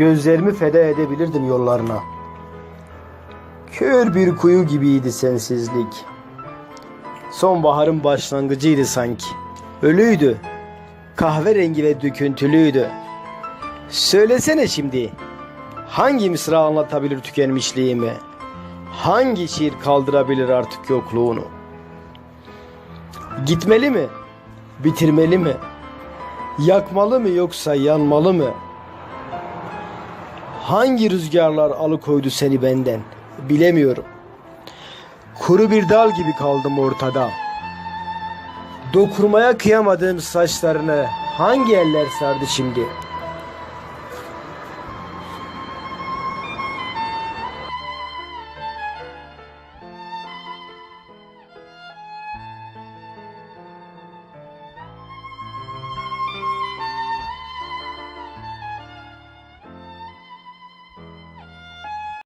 Gözlerimi feda edebilirdim yollarına. Kör bir kuyu gibiydi sensizlik. Sonbaharın başlangıcıydı sanki. Ölüydü. Kahverengi ve döküntülüydü. Söylesene şimdi. Hangi mısra anlatabilir tükenmişliğimi? Hangi şiir kaldırabilir artık yokluğunu? Gitmeli mi? Bitirmeli mi? Yakmalı mı yoksa yanmalı mı? Hangi rüzgarlar alıkoydu seni benden? Bilemiyorum. Kuru bir dal gibi kaldım ortada. Dokurmaya kıyamadığım saçlarını hangi eller sardı şimdi?